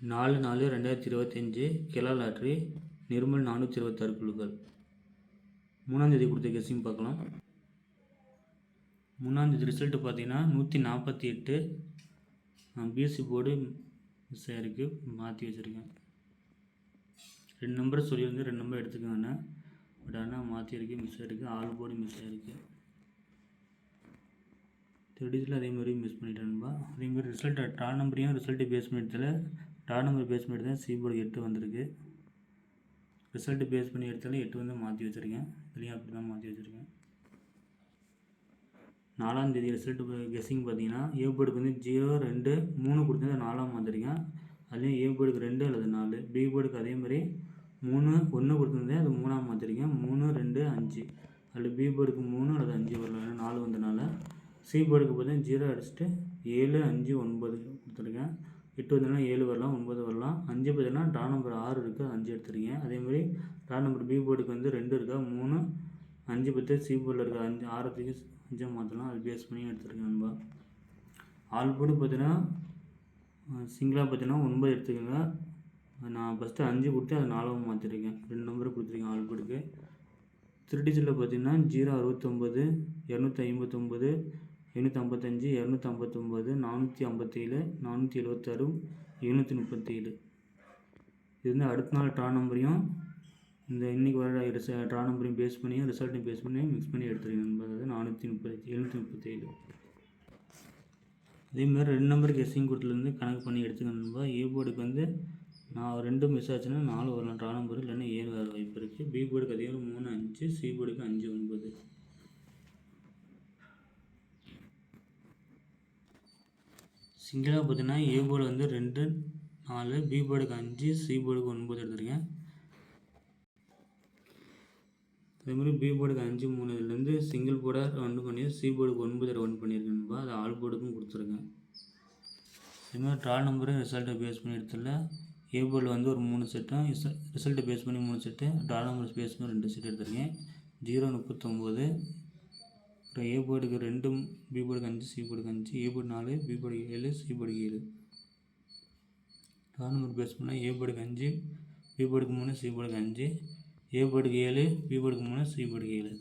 நாலு நாலு ரெண்டாயிரத்தி இருபத்தஞ்சி கிலா லாட்ரி நிர்மல் நானூற்றி இருபத்தாறு குழுக்கள். மூணாந்தேதி கொடுத்த கெஸ்ஸிங் பார்க்கலாம். மூணாந்தேதி ரிசல்ட்டு பார்த்தீங்கன்னா நூற்றி நாற்பத்தி எட்டு பிஎஸ்சி போர்டு மிஸ் ஆகிருக்கு மாற்றி வச்சுருக்கேன். ரெண்டு நம்பர் சொல்லியிருந்து ரெண்டு நம்பர் எடுத்துக்கோங்கண்ணா பட் ஆனால் மாற்றிருக்கு மிஸ் ஆகிருக்கு ஆல் போர்டு மிஸ் ஆகிருக்கு தேர்ட்டிஸில் அதே மாதிரி மிஸ் பண்ணிட்டேன்பா அதே மாதிரி ரிசல்ட் நம்பரையும் ரிசல்ட்டு பேஸ் பண்ணிட்டதில் டா நம்பர் பேஸ் பண்ணி தான் சிபோர்டு எட்டு வந்திருக்கு. ரிசல்ட்டு பேஸ் பண்ணி எடுத்தாலும் எட்டு வந்து மாற்றி வச்சுருக்கேன். இதுலேயும் அப்படி தான் மாற்றி வச்சுருக்கேன். நாலாம் தேதி ரிசல்ட்டு கெஸ்ஸிங் பார்த்தீங்கன்னா ஏ போர்டுக்கு வந்து ஜீரோ ரெண்டு மூணு கொடுத்தது நாலாம் மாற்றிருக்கேன் அதுலேயும் ஏ போர்டுக்கு ரெண்டு அல்லது நாலு. பி போர்டுக்கு அதே மாதிரி மூணு ஒன்று கொடுத்துருந்தேன். அது மூணாம் மாற்றிருக்கேன் மூணு ரெண்டு அஞ்சு. அதில் பி போர்டுக்கு மூணு அல்லது அஞ்சு வரல. நாலு வந்தனால. சி போர்டுக்கு பார்த்தீங்கன்னா ஜீரோ அடிச்சுட்டு ஏழு அஞ்சு ஒன்பது கொடுத்துருக்கேன். எட்டு வந்ததுனா ஏழு வரலாம் ஒன்பது வரலாம். அஞ்சு பார்த்தீங்கன்னா டா நம்பர் ஆறு இருக்குது அஞ்சு எடுத்துருக்கேன் அதேமாதிரி டா நம்பர் பி போர்டுக்கு வந்து ரெண்டு இருக்கா மூணு அஞ்சு பத்து சி போர்டில் இருக்க அஞ்சு ஆறத்துக்கு அஞ்சாக மாற்றலாம் அது பேஸ் பண்ணி எடுத்துருக்கேன் நண்பா. ஆல் போர்டு பார்த்தீங்கன்னா சிங்கிளாக பார்த்தீங்கன்னா ஒன்பது எடுத்துக்கோங்க. நான் ஃபஸ்ட்டு அஞ்சு கொடுத்து அது நாலாக மாற்றிருக்கேன் ரெண்டு நம்பர் கொடுத்துருக்கேன் ஆல் போர்டுக்கு திருடிச்சில் பார்த்தீங்கன்னா ஜீரோ அறுபத்தொம்பது இரநூத்தி ஐம்பத்தொம்பது எண்ணூற்றி ஐம்பத்தஞ்சு இரநூத்தி ஐம்பத்தொம்போது நானூற்றி ஐம்பத்தேழு நானூற்றி எழுபத்தாறு எழுநூற்றி முப்பத்தேழு இது வந்து அடுத்த நாள் ட்ரா நம்பரையும் இந்த இன்றைக்கி வர ரிச ட்ரா நம்பரையும் பேஸ் பண்ணியும் ரிசல்ட்டையும் பேஸ் பண்ணி மிக்ஸ் பண்ணி எடுத்துருக்கேன் அதாவது நானூற்றி முப்பத்தி எழுநூற்றி முப்பத்தேழு அதேமாதிரி ரெண்டு நம்பருக்கு கெஸ்ஸிங் கொடுத்துலேருந்து கணக்கு பண்ணி எடுத்துக்கணும் ஏ போர்டுக்கு வந்து நான் ரெண்டும் மிஸ் ஆச்சுன்னா நாலு வரலாம். ட்ரா நம்பர் இல்லைன்னா ஏழு வர வாய்ப்பு இருக்குது பி போர்டுக்கு அதே மூணு அஞ்சு சி போர்டுக்கு அஞ்சு ஒன்பது. சிங்கிளாக பார்த்தீங்கன்னா ஏ போர்டு வந்து ரெண்டு நாலு பி போர்டுக்கு அஞ்சு சி போர்டுக்கு ஒன்பது எடுத்திருக்கேன். அதே மாதிரி பி போர்டுக்கு அஞ்சு மூணு இதுலேருந்து சிங்கிள் போர்டாக ரன் பண்ணி சி போர்டுக்கு ஒன்பது ரன் பண்ணியிருக்கேன்பா அது ஆல் போர்டுக்கும் கொடுத்துருக்கேன். அதேமாதிரி ட்ரால் நம்பரும் ரிசல்ட்டை பேஸ் பண்ணி எடுத்துல ஏ போர்டில் வந்து ஒரு மூணு செட்டும் ரிசல்ட்டை பேஸ் பண்ணி மூணு செட்டு ட்ரால் நம்பர் பேஸ் பண்ணி ரெண்டு செட் எடுத்திருக்கேன். ஜீரோ முப்பத்தொம்போது ஏ போர்டுக்கு ரெண்டும் பி போர்டுக்கு அஞ்சு சி போர்டுக்கு அஞ்சு ஏ போர்டு நாலு பி போர்டு ஏழு சி போர்டுக்கு ஏழு. ட்ரா நம்பர் பேஸ் பண்ணால் ஏ போர்டுக்கு அஞ்சு பி போர்டுக்கு மூணு சி போர்டுக்கு அஞ்சு ஏ போர்டுக்கு ஏழு பி போர்டுக்கு மூணு சி போர்டுக்கு ஏழு.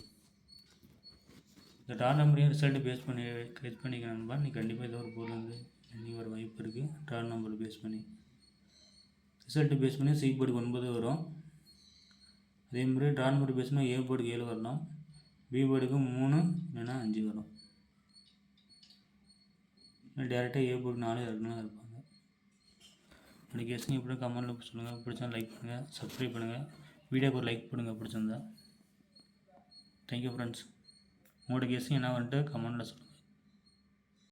இந்த டார் நம்பரையும் ரிசல்ட்டு பேஸ் பண்ணி கெட் பண்ணிக்கணும்பா நீ கண்டிப்பாக ஏதோ ஒரு பொருள் வந்து நீ ஒரு வாய்ப்பு இருக்குது டார் நம்பர் பேஸ் பண்ணி. ரிசல்ட்டு பேஸ் பண்ணி சி போர்டுக்கு ஒன்பது வரும். அதே மாதிரி நம்பர் பேஸ் பண்ணால் ஏ போர்டுக்கு ஏழு வரலாம் பி போர்டுக்கு மூணு இல்லைன்னா அஞ்சு வரும் இல்லை டேரெக்டாக ஏ போர்டு நாலு இருக்கணும் இருப்பாங்க. அப்படி கெஸ்டிங் எப்படி கமெண்ட்டில் சொல்லுங்கள் பிடிச்சா லைக் பண்ணுங்கள் சப்ஸ்கிரைப் பண்ணுங்கள் வீடியோக்கு ஒரு லைக் பண்ணுங்கள் பிடிச்சிருந்தா. தேங்க்யூ ஃப்ரெண்ட்ஸ் உங்களோட கெஸ்டிங் என்ன வந்துட்டு கமெண்ட்டில் சொல்லுங்கள்